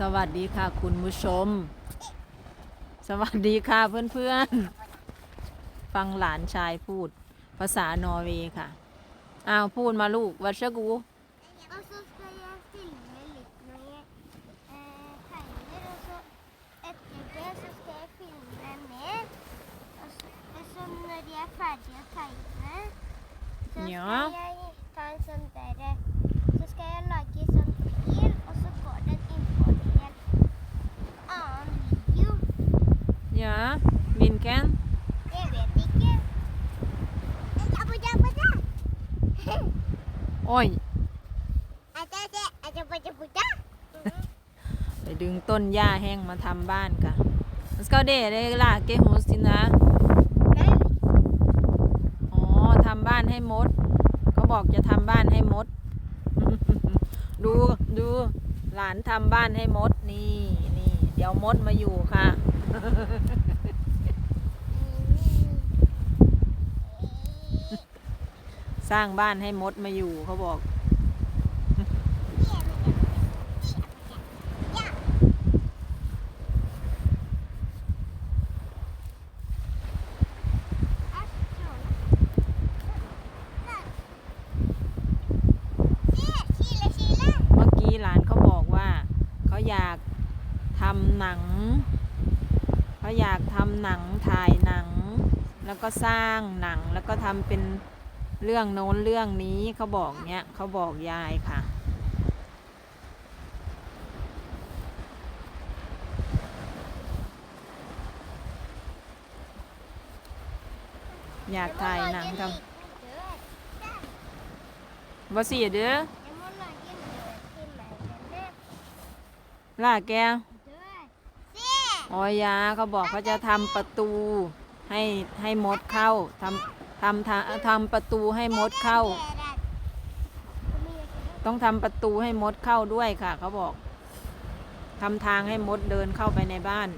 สวัสดีค่ะคุณผู้ชม สวัสดีค่ะเพื่อนๆ ฟังหลานชายพูด ภาษานอร์เวย์ค่ะ อ้าวพูดมาลูกวัชกู Og så skal jeg filme litt med eh, tegner, og så etter det så skal jeg filme mer. Og så, og så når jeg er ferdig å tegne, så Ja. skal jeg ยามินแกน Jeg vet ikke. Jabba, jabba, jabba. โอ้ย Ada, ada, ada, ada, ada. ไปดึงต้นหญ้าแห้งมาทำบ้านค่ะสกาเดเลยล่ะเกฮูสินะ Nej. อ๋อทำบ้านให้มด เขาบอกจะทำบ้านให้มด ดูดูหลานทำบ้านให้มดนี่นี่เดี๋ยวมดมาอยู่ค่ะ สร้างบ้านให้มดมาอยู่เขาบอก เมื่อกี้หลานเขาบอกว่า เขาอยากทำหนัง เขาอยากทำหนังถ่ายหนัง แล้วก็สร้างหนังแล้วก็ทำเป็นเรื่องโน้นเรื่องนี้เขาบอกเนี้ยเขาบอกยายค่ะอยากถ่ายหนังทำบ่สิเด้อล่าแก ออยาเขาบอกเขาจะทำประตูให้ให้มดเข้าทำทำทำทำประตูให้มดเข้า ต้องทำประตูให้มดเข้าด้วยค่ะ เขาบอกทำทางให้มดเดินเข้าไปในบ้าน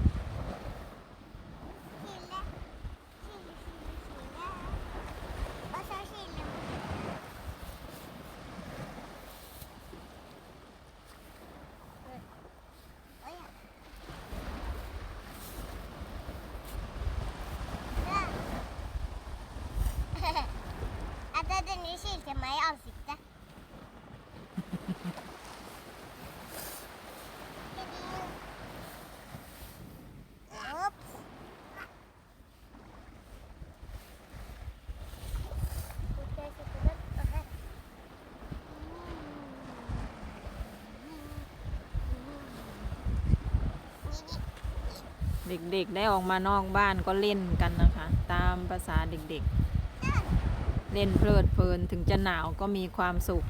ไม้ออกสิจ๊ะเด็กๆ ได้ออกมานอกบ้านก็เล่นกันนะคะ ตามภาษาเด็กๆ เล่นเพลิดเพลินถึงจะหนาวก็มีความสุข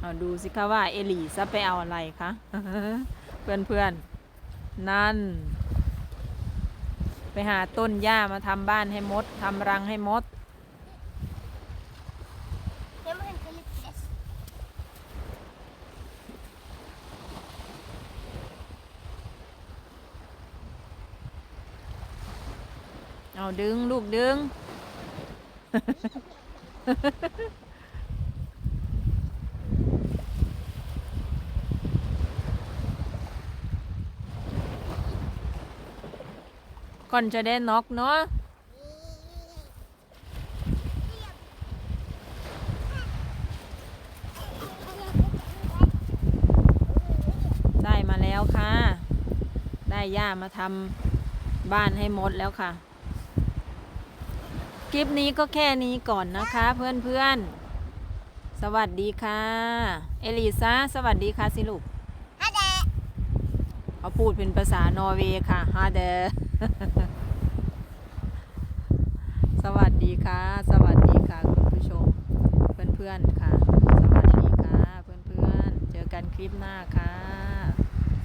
เอาดูสิคะว่าเอลีจะไปเอาอะไรคะเพื่อนเพื่อนนั่น ไปหาต้นหญ้ามาทำบ้านให้มดทำรังให้มด เอาดึงลูกดึง ก่อนจะได้น็อกเนาะได้มาแล้วค่ะ ได้ย่ามาทำบ้านให้มดแล้วค่ะ คลิปนี้ก็แค่นี้ก่อนนะคะเพื่อนๆ สวัสดีค่ะ เอลิซาสวัสดีค่ะสิลูก Ha det! เขาพูดเป็นภาษานอร์เวย์ค่ะฮาเดสวัสดีค่ะ สวัสดีค่ะคุณผู้ชม เพื่อนๆค่ะ สวัสดีค่ะ เพื่อนๆ เจอกันคลิปหน้าค่ะ